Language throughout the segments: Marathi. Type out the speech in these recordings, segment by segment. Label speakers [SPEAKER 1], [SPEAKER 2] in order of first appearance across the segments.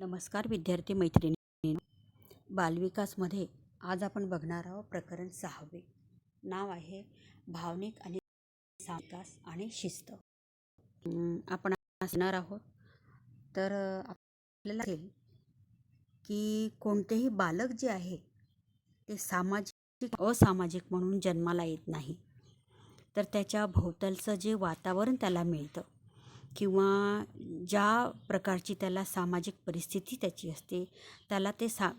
[SPEAKER 1] नमस्कार विद्यार्थी मैत्रिणी बालविकासमध्ये आज आपण बघणार आहोत प्रकरण सहावे. नाव आहे भावनिक आणि विकास आणि शिस्त. आपण असणार आहोत. तर आपल्याला की कोणतेही बालक जे आहे ते सामाजिक असामाजिक म्हणून जन्माला येत नाही. तर त्याच्या भोवतालचं जे वातावरण त्याला मिळतं. किंवा ज्या प्रकारची त्याला सामाजिक परिस्थिती त्याची असते त्याला ते सा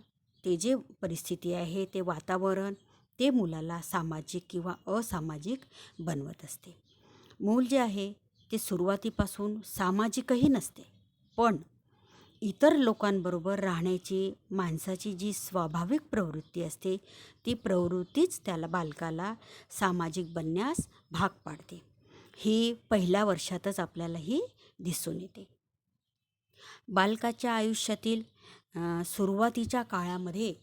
[SPEAKER 1] ते जे परिस्थिती आहे ते वातावरण ते मुलाला सामाजिक किंवा असामाजिक बनवत असते. मूल जे आहे ते सुरुवातीपासून सामाजिकही नसते. पण इतर लोकांबरोबर राहण्याची माणसाची जी स्वाभाविक प्रवृत्ती असते ती प्रवृत्तीच त्याला बालकाला सामाजिक बनण्यास भाग पाडते. ही पहिल्या वर्षातच आपल्याला ही दिसून येते. बालकाच्या आयुष्यातील सुरुवातीच्या काळामध्ये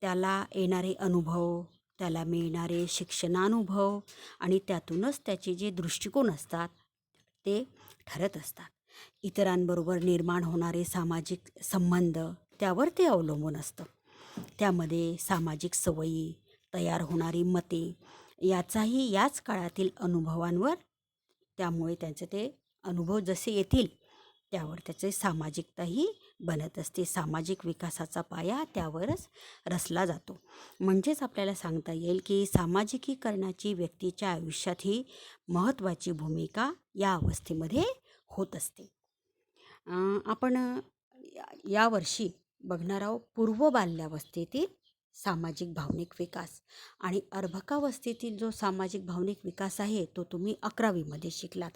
[SPEAKER 1] त्याला येणारे अनुभव त्याला मिळणारे शिक्षणानुभव आणि त्यातूनच त्याचे जे दृष्टिकोन असतात ते ठरत असतात. इतरांबरोबर निर्माण होणारे सामाजिक संबंध त्यावर ते अवलंबून असतं. त्यामध्ये सामाजिक सवयी तयार होणारी मते याचाही याच काळातील अनुभवांवर त्यामुळे त्यांचे ते अनुभव जसे येतील त्यावर त्याचे सामाजिकताही बनत असते. सामाजिक विकासाचा पाया त्यावरच रचला जातो. म्हणजेच आपल्याला सांगता येईल की सामाजिकीकरणाची व्यक्तीच्या आयुष्यात ही महत्त्वाची भूमिका या अवस्थेमध्ये होत असते. आपण यावर्षी बघणार आहोत पूर्व बाल्यावस्थेतील सामाजिक भावनिक विकास. आणि अर्भकावस्थेतील जो सामाजिक भावनिक विकास आहे तो तुम्ही अकरावीमध्ये शिकलात.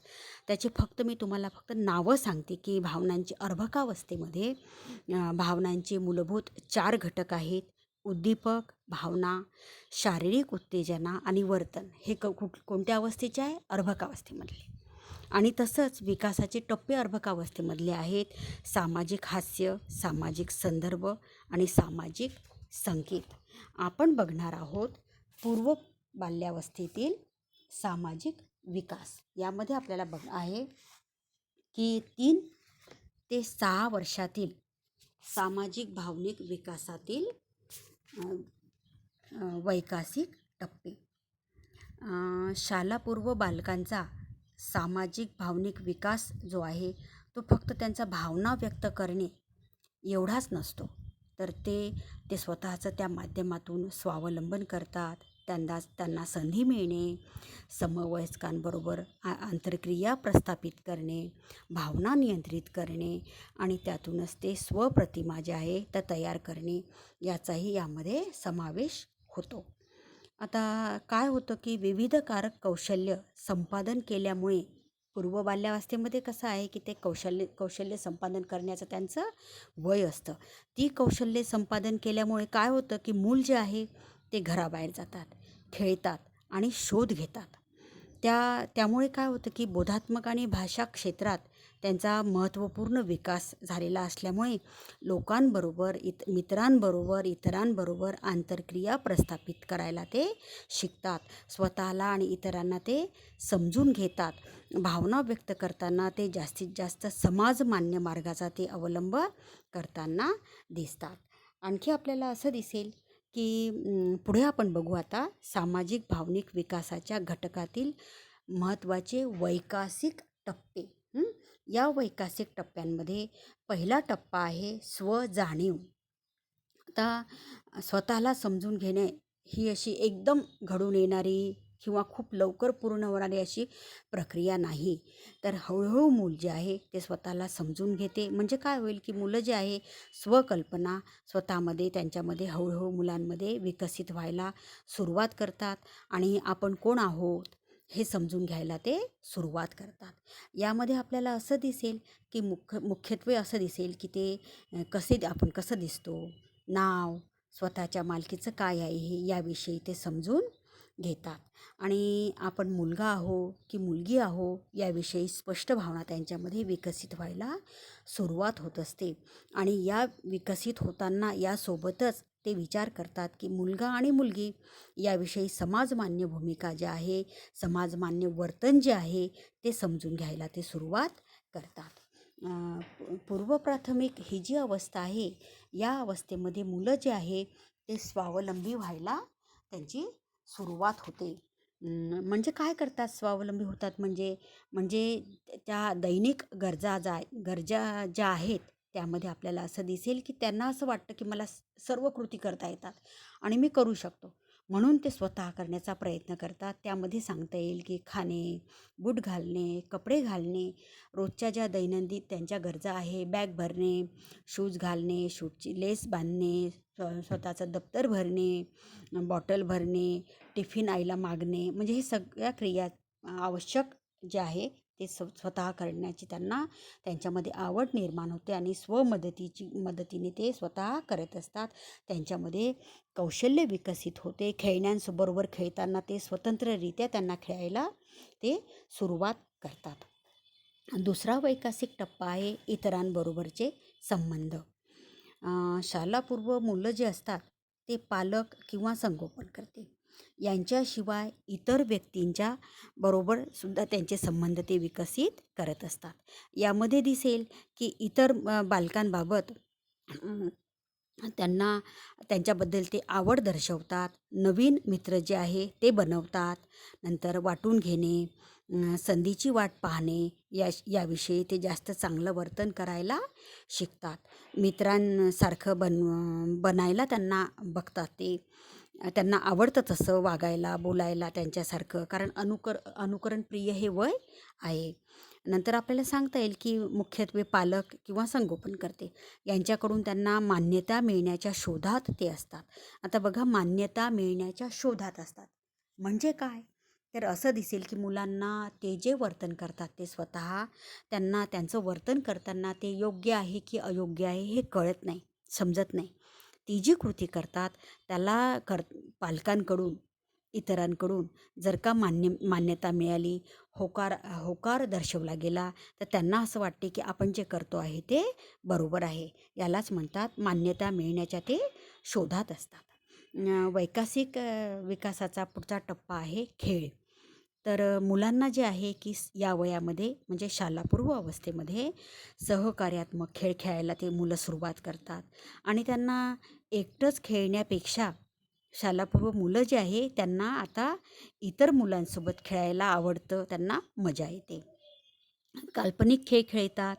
[SPEAKER 1] त्याचे फक्त मी तुम्हाला फक्त नावं सांगते की भावनांची अर्भकावस्थेमध्ये भावनांचे मूलभूत चार घटक आहेत. उद्दीपक भावना शारीरिक उत्तेजना आणि वर्तन. हे क कुठ कोणत्या अवस्थेचे आहे? अर्भकावस्थेमधले आणि तसंच विकासाचे टप्पे अर्भकावस्थेमधले आहेत. सामाजिक हास्य सामाजिक संदर्भ आणि सामाजिक संकेत आपण बघणार आहोत पूर्व बाल्यावस्थेतील सामाजिक विकास. यामध्ये आपल्याला बघ आहे की तीन ते सहा वर्षातील सामाजिक भावनिक विकासातील वैकासिक टप्पे. शालापूर्व बालकांचा सामाजिक भावनिक विकास जो आहे तो फक्त त्यांचा भावना व्यक्त करणे एवढाच नसतो. तर ते ते स्वतःचं त्या माध्यमातून स्वावलंबन करतात. त्यांना त्यांना संधी मिळणे समवयस्कांबरोबर आ आंतरक्रिया प्रस्थापित करणे भावना नियंत्रित करणे आणि त्यातूनच ते स्वप्रतिमा जे आहे त्या तयार करणे याचाही यामध्ये समावेश होतो. आता काय होतं की विविध कारक कौशल्य संपादन केल्यामुळे पूर्व बाल्यावस्थेमध्ये कसं आहे की ते कौशल्य कौशल्य संपादन करण्याचं त्यांचं वय असतं. ती कौशल्य संपादन केल्यामुळे काय होतं की मूल जे आहे ते घराबाहेर जातात खेळतात आणि शोध घेतात. त्या त्यामुळे काय होतं की बोधात्मक आणि भाषा क्षेत्रात त्यांचा महत्त्वपूर्ण विकास झालेला असल्यामुळे लोकांबरोबर इत मित्रांबरोबर इतरांबरोबर आंतरक्रिया प्रस्थापित करायला ते शिकतात. स्वतःला आणि इतरांना ते समजून घेतात. भावना व्यक्त करताना ते जास्तीत जास्त समाजमान्य मार्गाचा ते अवलंब करताना दिसतात. आणखी आपल्याला असं दिसेल की पुढे आपण बघू आता सामाजिक भावनिक विकासाच्या घटकातील महत्त्वाचे वैकासिक टप्पे. या वैकासिक टप्प्यांमध्ये पहिला टप्पा आहे स्वजाणीव आता स्वतःला समजून घेणे ही अशी एकदम घडून येणारी किंवा खूप लवकर पूर्ण होणारी अशी प्रक्रिया नाही. तर हळूहळू मूल जे आहे ते स्वतःला समजून घेते. म्हणजे काय होईल की मुलं जे आहे स्वकल्पना स्वतःमध्ये त्यांच्यामध्ये हळूहळू मुलांमध्ये विकसित व्हायला सुरुवात करतात आणि आपण कोण आहोत? हे समजून घ्यायला ते सुरुवात करतात. यामध्ये आपल्याला असं दिसेल की मुख्य मुख्यत्वे असं दिसेल की ते कसे आपण कसं दिसतो नाव स्वतःच्या मालकीचं काय आहे हे याविषयी ते समजून घेतात. आणि आपण मुलगा आहो की मुलगी आहो याविषयी स्पष्ट भावना त्यांच्यामध्ये विकसित व्हायला सुरुवात होत असते. आणि या विकसित होताना यासोबतच ते विचार करतात की मुलगा आणि मुलगी याविषयी समाजमान्य भूमिका ज्या आहे समाजमान्य वर्तन जे आहे ते समजून घ्यायला ते सुरुवात करतात. पूर्वप्राथमिक ही जी अवस्था आहे या अवस्थेमध्ये मुलं जे आहे ते स्वावलंबी व्हायला त्यांची सुरुवात होते. म्हणजे काय करतात स्वावलंबी होतात? म्हणजे म्हणजे त्या दैनिक गरजा जा गरजा ज्या आहेत त्यामध्ये आपल्याला असं दिसेल की त्यांना असं वाटतं की मला स- सर्व कृती करता येतात आणि मी करू शकतो. म्हणून ते स्वतः करण्याचा प्रयत्न करतात. त्यामध्ये सांगता येईल की खाणे बूट घालणे कपडे घालणे रोजच्या ज्या दैनंदिन त्यांच्या गरजा आहे बॅग भरणे शूज घालणे शूजची लेस बांधणे स्व स्वतःचं दप्तर भरणे बॉटल भरणे टिफिन आईला मागणे म्हणजे हे सगळ्या क्रिया आवश्यक जे आहे ते स्व स्वतः करण्याची त्यांना त्यांच्यामध्ये आवड निर्माण होते आणि स्वमदतीची मदतीने ते स्वतः करत असतात. त्यांच्यामध्ये कौशल्य विकसित होते. खेळण्यांबरोबर खेळताना ते स्वतंत्ररित्या त्यांना खेळायला ते सुरुवात करतात. दुसरा वैकासिक टप्पा आहे इतरांबरोबरचे संबंध. शालापूर्व मुलं जे असतात ते पालक किंवा संगोपन करते. यांच्याशिवाय इतर व्यक्तींच्या बरोबर सुद्धा त्यांचे संबंध ते विकसित करत असतात. यामध्ये दिसेल की इतर बालकांबाबत त्यांना त्यांच्याबद्दल ते आवड दर्शवतात नवीन मित्र जे आहे ते बनवतात नंतर वाटून घेणे संधीची वाट पाहणे या याविषयी ते जास्त चांगलं वर्तन करायला शिकतात. मित्रांसारखं बन बनायला त्यांना बघतात ते. त्यांना आवडतं तसं वागायला बोलायला त्यांच्यासारखं. कारण अनुकर अनुकरणप्रिय हे वय आहे. नंतर आपल्याला सांगता येईल की मुख्यत्वे पालक किंवा संगोपन करते. यांच्याकडून त्यांना मान्यता मिळण्याच्या शोधात ते असतात. आता बघा मान्यता मिळण्याच्या शोधात असतात. म्हणजे काय? तर असं दिसेल की मुलांना ते जे वर्तन करतात ते स्वतः त्यांना त्यांचं वर्तन करताना ते योग्य आहे की अयोग्य आहे हे कळत नाही समजत नाही. ती जी कृती करतात त्याला कर पालकांकडून इतरांकडून जर का मान्य मान्यता मिळाली होकार होकार दर्शवला गेला तर त्यांना असं वाटते की आपण जे करतो आहे ते बरोबर आहे. यालाच म्हणतात मान्यता मिळण्याच्या ते शोधात असतात. वैकासिक विकासाचा पुढचा टप्पा आहे खेळ. तर मुलांना जे आहे की या वयामध्ये म्हणजे शालापूर्व अवस्थेमध्ये सहकार्यात्मक खेळ खेळायला ते मुलं सुरुवात करतात. आणि त्यांना एकटंच खेळण्यापेक्षा शालापूर्व मुलं जे आहे त्यांना आता इतर मुलांसोबत खेळायला आवडतं त्यांना मजा येते. काल्पनिक खेळ खेळतात.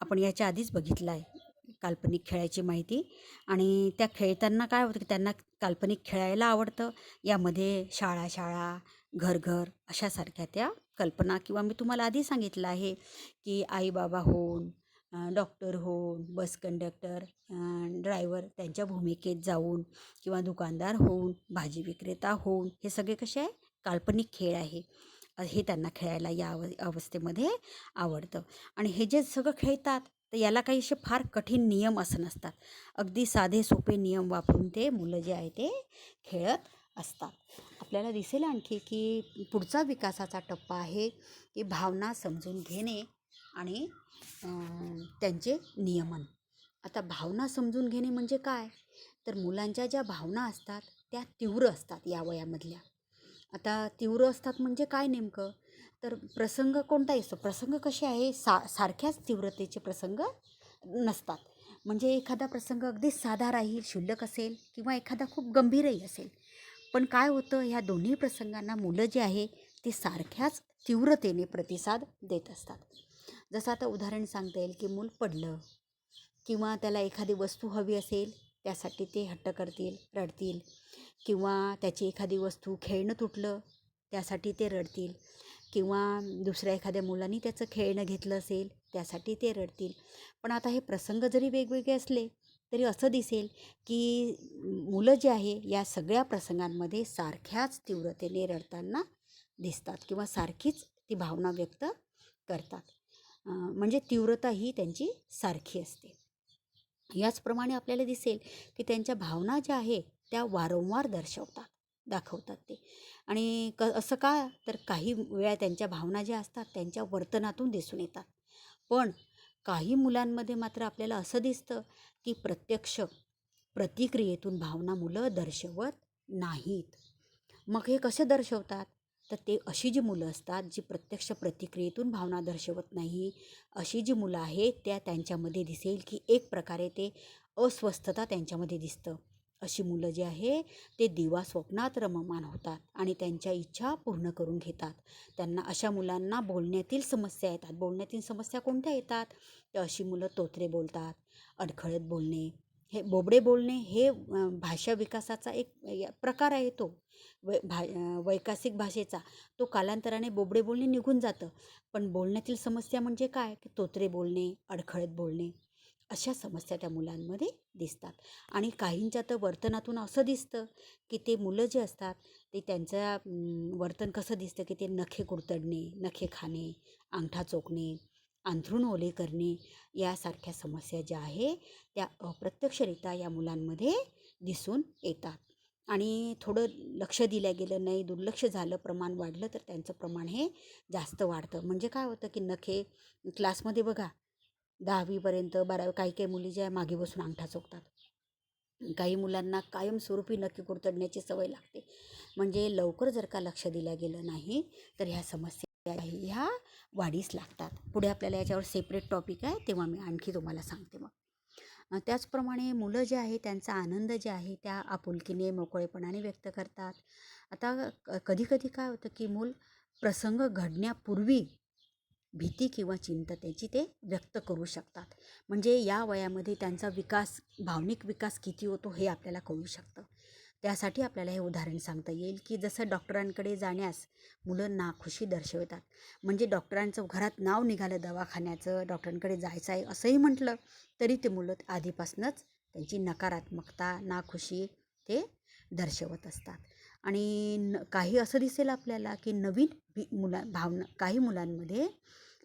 [SPEAKER 1] आपण याच्या आधीच बघितलं आहे काल्पनिक खेळाची माहिती. आणि त्या खेळताना काय होतं की त्यांना काल्पनिक खेळायला आवडतं. यामध्ये शाळा शाळा घर घर अशासारख्या त्या कल्पना किंवा मी तुम्हाला आधी सांगितलं आहे की आई बाबा होऊन डॉक्टर होऊन बस कंडक्टर ड्रायव्हर त्यांच्या भूमिकेत जाऊन किंवा दुकानदार होऊन भाजी विक्रेता होऊन हे सगळे कसे आहे? काल्पनिक खेळ आहे. हे त्यांना खेळायला या अव अवस्थेमध्ये आवडतं. आणि हे जे सगळं खेळतात तर याला काही असे फार कठीण नियम असं नसतात. अगदी साधे सोपे नियम वापरून ते मुलं जे आहे ते खेळत असतात. आपल्याला दिसेल आणखी की पुढचा विकासाचा टप्पा आहे की भावना समजून घेणे आणि त्यांचे नियमन. आता भावना समजून घेणे म्हणजे काय? तर मुलांच्या ज्या भावना असतात त्या तीव्र असतात या वयामधल्या. आता तीव्र असतात म्हणजे काय नेमकं? तर प्रसंग कोणताही असतो प्रसंग कसे आहे? सा सारख्याच तीव्रतेचे प्रसंग नसतात. म्हणजे एखादा प्रसंग अगदी साधा राहील क्षुल्लक असेल किंवा एखादा खूप गंभीरही असेल. पण काय होतं? ह्या दोन्ही प्रसंगांना मुलं जे आहे ते सारख्याच तीव्रतेने प्रतिसाद देत असतात. जसं आता उदाहरण सांगता येईल की मूल पडलं किंवा त्याला एखादी वस्तू हवी असेल त्यासाठी ते हट्ट करतील रडतील किंवा त्याची एखादी वस्तू खेळणं तुटलं त्यासाठी ते रडतील किंवा दुसऱ्या एखाद्या मुलांनी त्याचं खेळणं घेतलं असेल त्यासाठी ते रडतील. पण आता हे प्रसंग जरी वेगवेगळे असले तरी असं दिसेल की मुलं जे आहे या सगळ्या प्रसंगांमध्ये सारख्याच तीव्रतेने रडताना दिसतात किंवा सारखीच ती भावना व्यक्त करतात. म्हणजे तीव्रता ही त्यांची सारखी असते. याचप्रमाणे आपल्याला दिसेल की त्यांच्या भावना ज्या आहे त्या वारंवार दर्शवतात दाखवतात ते. आणि क असं का तर काही वेळा त्यांच्या भावना ज्या असतात त्यांच्या वर्तनातून दिसून येतात. पण काही मुलांमध्ये मात्र आपल्याला असं दिसतं की प्रत्यक्ष प्रतिक्रियेतून भावना मुलं दर्शवत नाहीत. मग हे कसे दर्शवतात? तर ते अशी जी मुलं असतात जी प्रत्यक्ष प्रतिक्रियेतून भावना दर्शवत नाही अशी जी मुलं आहेत त्या त्यांच्यामध्ये दिसेल की एक प्रकारे ते अस्वस्थता त्यांच्यामध्ये दिसतं. अशी मुलं जी आहे ते दिवा स्वप्नात रममान होतात आणि त्यांच्या इच्छा पूर्ण करून घेतात. त्यांना अशा मुलांना बोलण्यातील समस्या येतात. बोलण्यातील समस्या कोणत्या येतात? तर अशी मुलं तोत्रे बोलतात अडखळत बोलणे हे बोबडे बोलणे हे भाषा विकासाचा एक प्रकार आहे तो. वै भा वैकासिक भाषेचा. तो कालांतराने बोबडे बोलणे निघून जातं. पण बोलण्यातील समस्या म्हणजे काय? की तोत्रे बोलणे अडखळत बोलणे. अशा समस्या त्या मुलांमध्ये दिसतात. आणि काहींच्या तर वर्तनातून असं दिसतं की ते मुलं जे असतात ते त्यांचं वर्तन कसं दिसतं की ते नखे कुरतडणे नखे खाणे अंगठा चोखणे अंथरूण ओले करणे यासारख्या समस्या ज्या आहे त्या अप्रत्यक्षरित्या या मुलांमध्ये दिसून येतात. आणि थोडं लक्ष दिलं गेलं नाही दुर्लक्ष झालं प्रमाण वाढलं तर त्यांचं प्रमाण हे जास्त वाढतं. म्हणजे काय होतं की नखे क्लासमध्ये बघा दहावीपर्यंत बारावी काही काही मुली ज्या मागे बसून अंगठा चोकतात. काही मुलांना कायमस्वरूपी नक्की कुरतडण्याची सवय लागते. म्हणजे लवकर जर का लक्ष दिलं गेलं नाही तर ह्या समस्या ह्या वाढीस लागतात. पुढे आपल्याला याच्यावर सेपरेट टॉपिक आहे तेव्हा मी आणखी तुम्हाला सांगते मग. त्याचप्रमाणे मुलं जे आहे त्यांचा आनंद जे आहे त्या आपुलकीने मोकळेपणाने व्यक्त करतात. आता कधी कधी काय होतं की मूल प्रसंग घडण्यापूर्वी भीती किंवा चिंततेची ते व्यक्त करू शकतात. म्हणजे या वयामध्ये त्यांचा विकास भावनिक विकास किती होतो हे आपल्याला कळू शकतं. त्यासाठी आपल्याला हे उदाहरण सांगता येईल की जसं डॉक्टरांकडे जाण्यास मुलं नाखुशी दर्शवतात. म्हणजे डॉक्टरांचं घरात नाव निघालं दवाखान्याचं डॉक्टरांकडे जायचं आहे असंही म्हटलं तरी ते मुलं आधीपासूनच त्यांची नकारात्मकता नाखुशी ते दर्शवत असतात. आणि न काही असं दिसेल आपल्याला की नवीन भी मुला भावना काही मुलांमध्ये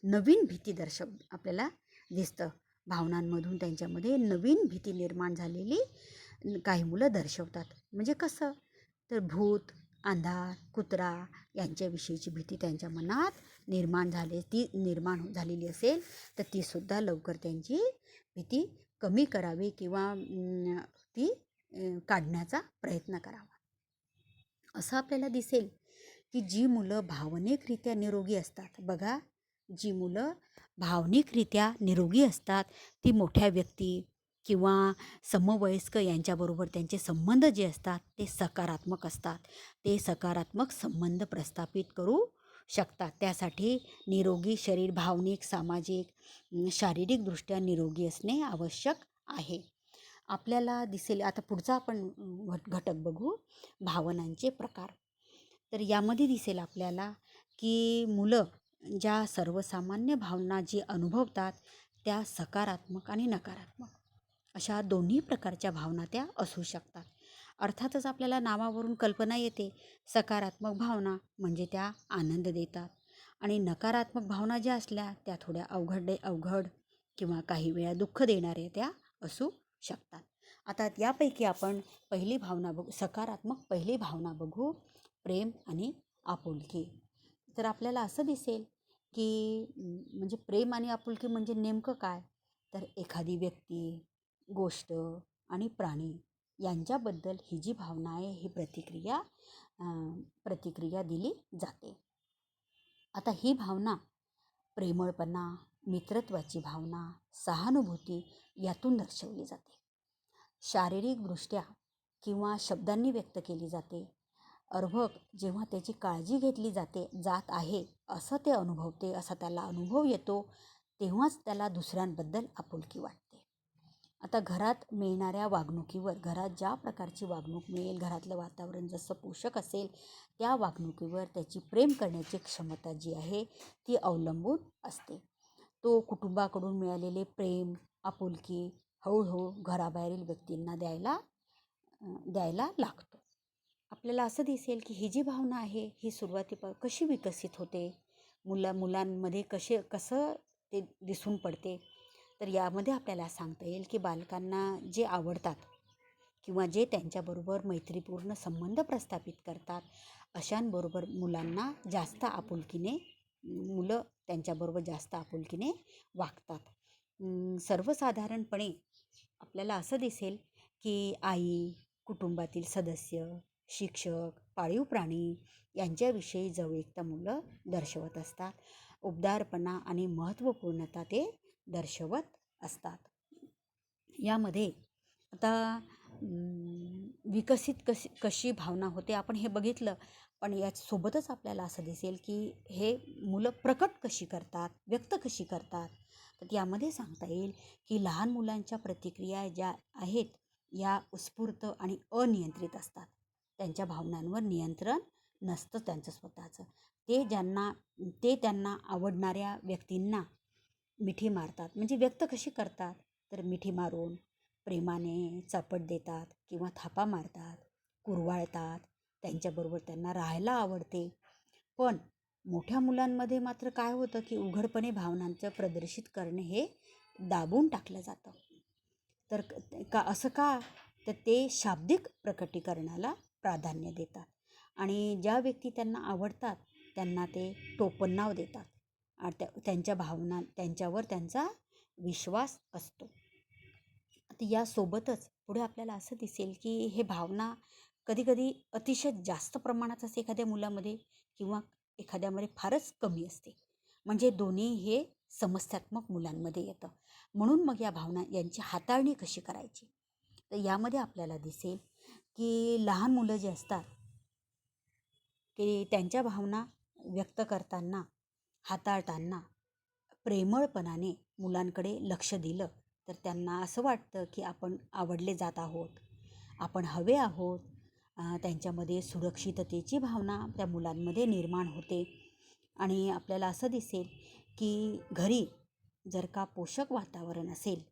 [SPEAKER 1] नवीन भीती दर्शव आपल्याला दिसतं. भावनांमधून त्यांच्यामध्ये नवीन भीती निर्माण झालेली काही मुलं दर्शवतात. म्हणजे कसं? तर भूत अंधार कुत्रा यांच्याविषयीची भीती त्यांच्या मनात निर्माण झाली ती निर्माण झालेली असेल तर तीसुद्धा लवकर त्यांची भीती कमी करावी किंवा ती काढण्याचा प्रयत्न करावा. असं आपल्याला दिसेल की जी मुलं भावनिकरित्या निरोगी असतात. बघा जी मुलं भावनिकरित्या निरोगी असतात ती मोठ्या व्यक्ती किंवा समवयस्क यांच्याबरोबर त्यांचे संबंध जे असतात ते सकारात्मक असतात. ते सकारात्मक संबंध प्रस्थापित करू शकतात. त्यासाठी निरोगी शरीर भावनिक सामाजिक शारीरिकदृष्ट्या निरोगी असणे आवश्यक आहे. आपल्याला दिसेल आता पुढचा आपण घट घटक बघू भावनांचे प्रकार. तर यामध्ये दिसेल आपल्याला की मुलं ज्या सर्वसामान्य भावना जी अनुभवतात त्या सकारात्मक आणि नकारात्मक. अशा दोन्ही प्रकारच्या भावना त्या असू शकतात. अर्थातच आपल्याला नावावरून कल्पना येते. सकारात्मक भावना म्हणजे त्या आनंद देतात. आणि नकारात्मक भावना ज्या असल्या त्या थोड्या अवघड अवघड किंवा काही वेळा दुःख देणाऱ्या त्या असू शकतात. आता यापैकी आपण पहिली भावना बघू सकारात्मक पहिली भावना बघू प्रेम आणि आपुलकी. तर आपल्याला असं दिसेल की म्हणजे प्रेम आणि आपुलकी म्हणजे नेमकं काय? तर एखादी व्यक्ती गोष्ट आणि प्राणी यांच्याबद्दल ही जी भावना आहे ही प्रतिक्रिया प्रतिक्रिया दिली जाते. आता ही भावना प्रेमळपणा मित्रत्वाची भावना सहानुभूती यातून दर्शवली जाते. शारीरिकदृष्ट्या किंवा शब्दांनी व्यक्त केली जाते. अर्भक जेव्हा त्याची काळजी घेतली जाते जात आहे असं ते अनुभवते असा त्याला अनुभव येतो तेव्हाच त्याला दुसऱ्यांबद्दल आपुलकी वाटते. आता घरात मिळणाऱ्या वागणुकीवर घरात ज्या प्रकारची वागणूक मिळेल घरातलं वातावरण जसं पोषक असेल त्या वागणुकीवर त्याची प्रेम करण्याची क्षमता जी आहे ती अवलंबून असते. तो कुटुंबाकडून मिळालेले प्रेम आपुलकी हळूहळू घराबाहेरील व्यक्तींना द्यायला द्यायला लागतो. आपल्याला असं दिसेल की ही जी भावना आहे ही सुरुवातीप कशी विकसित होते? मुला मुलांमध्ये कसे कसं ते दिसून पडते? तर यामध्ये आपल्याला सांगता येईल की बालकांना जे आवडतात किंवा जे त्यांच्याबरोबर मैत्रीपूर्ण संबंध प्रस्थापित करतात अशांबरोबर मुलांना जास्त आपुलकीने मुलं त्यांच्याबरोबर जास्त आपुलकीने वागतात. सर्वसाधारणपणे आपल्याला असं दिसेल की आई कुटुंबातील सदस्य शिक्षक पाळीव प्राणी यांच्याविषयी जवळीकता मुलं दर्शवत असतात. उबदारपणा आणि महत्त्वपूर्णता ते दर्शवत असतात. यामध्ये आता विकसित कशी कशी भावना होते आपण हे बघितलं पण यासोबतच आपल्याला असं दिसेल की हे मुलं प्रकट कशी करतात व्यक्त कशी करतात. तर यामध्ये सांगता येईल की लहान मुलांच्या प्रतिक्रिया ज्या आहेत या उत्स्फूर्त आणि अनियंत्रित असतात. त्यांच्या भावनांवर नियंत्रण नसतं त्यांचं स्वतःचं. ते ज्यांना ते त्यांना आवडणाऱ्या व्यक्तींना मिठी मारतात. म्हणजे व्यक्त कशी करतात? तर मिठी मारून प्रेमाने चपट देतात किंवा थापा मारतात कुरवाळतात. त्यांच्याबरोबर त्यांना राहायला आवडते. पण मोठ्या मुलांमध्ये मात्र काय होतं की उघडपणे भावनांचं प्रदर्शित करणे हे दाबून टाकलं जातं. तर का असं का? तर ते शाब्दिक प्रकटीकरणाला प्राधान्य देतात. आणि ज्या व्यक्ती त्यांना आवडतात त्यांना ते टोपणनाव देतात. त्या त्यांच्या भावना त्यांच्यावर त्यांचा विश्वास असतो. आता यासोबतच पुढे आपल्याला असं दिसेल की हे भावना कधीकधी अतिशय जास्त प्रमाणात असते एखाद्या मुलामध्ये किंवा एखाद्यामध्ये फारच कमी असते. म्हणजे दोन्ही हे समस्यात्मक मुलांमध्ये येतं. म्हणून मग या भावना यांची हाताळणी कशी करायची? तर यामध्ये आपल्याला दिसेल की लहान मुलं जे असतात की त्यांच्या भावना व्यक्त करताना हाताळताना प्रेमळपणाने मुलांकडे लक्ष दिलं तर त्यांना असं वाटतं की आपण आवडले जात आहोत. आपण हवे आहोत. त्यांच्यामध्ये सुरक्षिततेची भावना त्या मुलांमध्ये निर्माण होते. आणि आपल्याला असं दिसेल की घरी जर का पोषक वातावरण असेल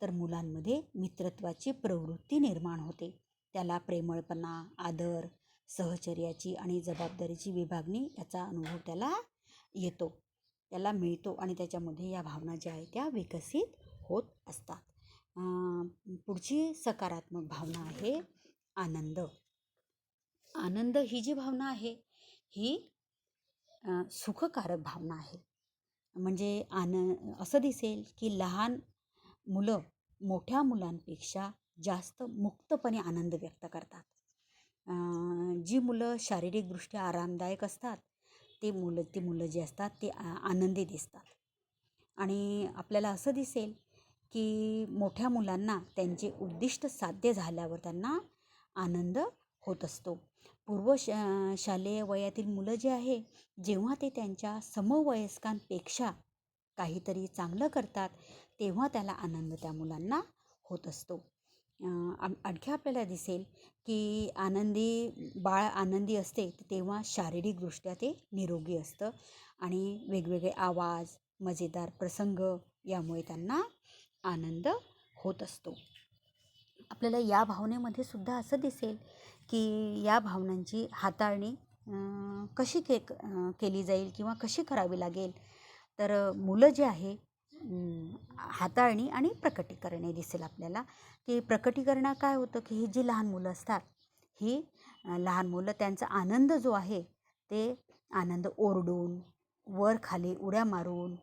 [SPEAKER 1] तर मुलांमध्ये मित्रत्वाची प्रवृत्ती निर्माण होते. त्याला प्रेमळपणा आदर सहचर्याची आणि जबाबदारीची विभागणी याचा अनुभव त्याला येतो. त्याला मिळतो आणि त्याच्यामध्ये या भावना ज्या आहेत त्या विकसित होत असतात. पुढची सकारात्मक भावना आहे आनंद. आनंद ही जी भावना आहे ही सुखकारक भावना आहे. म्हणजे आन असं दिसेल की लहान मुलं मोठ्या मुलांपेक्षा जास्त मुक्तपणे आनंद व्यक्त करतात. जी मुलं शारीरिकदृष्ट्या आरामदायक असतात ते मुलं ती मुलं जी असतात ते आ- आनंदी दिसतात. आणि आपल्याला असं दिसेल की मोठ्या मुलांना त्यांचे उद्दिष्ट साध्य झाल्यावर त्यांना आनंद होत असतो. पूर्व श शालेय वयातील मुलं जे आहे जेव्हा ते त्यांच्या समवयस्कांपेक्षा काहीतरी चांगलं करतात तेव्हा त्याला आनंद त्या मुलांना होत असतो. आणखी आपल्याला दिसेल की आनंदी बाळ आनंदी असते तेव्हा शारीरिकदृष्ट्या ते निरोगी असतं आणि वेगवेगळे आवाज मजेदार प्रसंग यामुळे त्यांना आनंद होत असतो. आपल्याला या भावनेमध्ये सुद्धा असं दिसेल की या भावनांची हाताळणी कशी के केली जाईल किंवा कशी करावी लागेल. तर मुलं जे आहे हाताळणी आणि प्रकटीकरण हे दिसेल आपल्याला. की प्रकटीकरणात काय होतं की ही जी लहान मुलं असतात ही लहान मुलं त्यांचा आनंद जो आहे ते आनंद ओरडून वर खाली उड्या मारून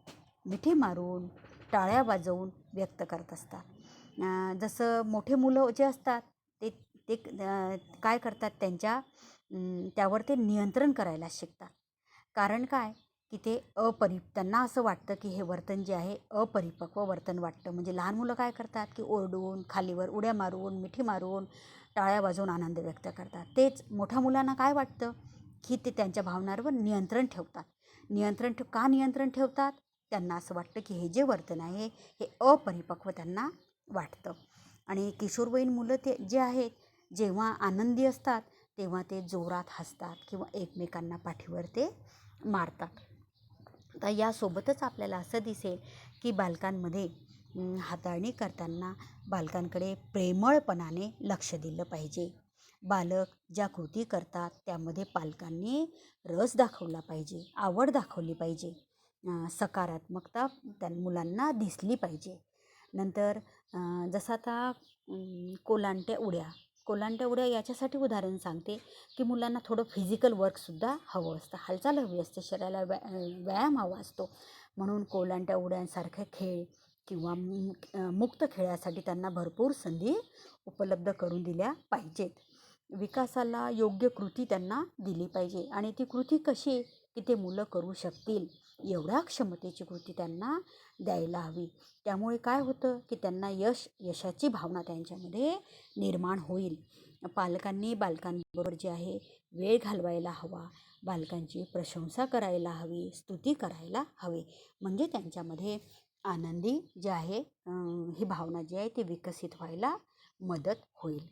[SPEAKER 1] मिठी मारून टाळ्या वाजवून व्यक्त करत असतात. जसं मोठे मुलं जे असतात ते ते काय करतात त्यांच्या त्यावर ते नियंत्रण करायला शिकतात. कारण काय? की ते अपरि त्यांना असं वाटतं की हे वर्तन जे आहे अपरिपक्व वर्तन वाटतं. म्हणजे लहान मुलं काय करतात की ओरडून खालीवर उड्या मारून मिठी मारून टाळ्या वाजवून आनंद व्यक्त करतात. तेच मोठ्या मुलांना काय वाटतं? की ते त्यांच्या भावनांवर नियंत्रण ठेवतात. नियंत्रण ठेव का नियंत्रण ठेवतात? त्यांना असं वाटतं की हे जे वर्तन आहे हे अपरिपक्व त्यांना वाटतं. आणि किशोरवयीन मुलं ते जे आहेत जेव्हा आनंदी असतात तेव्हा ते जोरात हसतात किंवा एकमेकांना पाठीवर ते मारतात. तर यासोबतच आपल्याला असं दिसेल की बालकांमध्ये हाताळणी करताना बालकांकडे प्रेमळपणाने लक्ष दिलं पाहिजे. बालक ज्या कृती करतात त्यामध्ये पालकांनी रस दाखवला पाहिजे आवड दाखवली पाहिजे सकारात्मकता त्या मुलांना दिसली पाहिजे. नंतर जसं आता कोलांट्या उड्या कोलांट्यावड्या याच्यासाठी उदाहरण सांगते की मुलांना थोडं फिजिकल वर्कसुद्धा हवं असतं. हालचाल हवी असते. शरीराला व्या व्यायाम हवा असतो. म्हणून कोलांट्या उड्यांसारखे खेळ किंवा मु- मुक्त खेळासाठी त्यांना भरपूर संधी उपलब्ध करून दिल्या पाहिजेत. विकासाला योग्य कृती त्यांना दिली पाहिजे. आणि ती कृती कशी की ते मुलं करू शकतील? एवढ्या क्षमतेची कृती त्यांना द्यायला हवी. त्यामुळे काय होतं की त्यांना यश यशाची भावना त्यांच्यामध्ये निर्माण होईल. पालकांनी बालकांबरोबर जे आहे वेळ घालवायला हवा. बालकांची प्रशंसा करायला हवी स्तुती करायला हवी. म्हणजे त्यांच्यामध्ये आनंदी जे आहे ही भावना जी आहे ती विकसित व्हायला मदत होईल.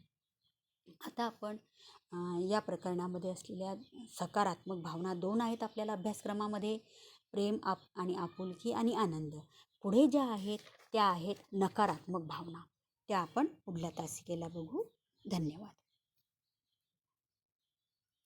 [SPEAKER 1] आता आपण या प्रकरणामध्ये असलेल्या सकारात्मक भावना दोन आहेत आपल्याला अभ्यासक्रमामध्ये. प्रेम आप आणि आपुलकी आणि आनंद. पुढे ज्या आहेत त्या आहेत नकारात्मक भावना. त्या आपण पुढल्या तासिकेला बघू. धन्यवाद.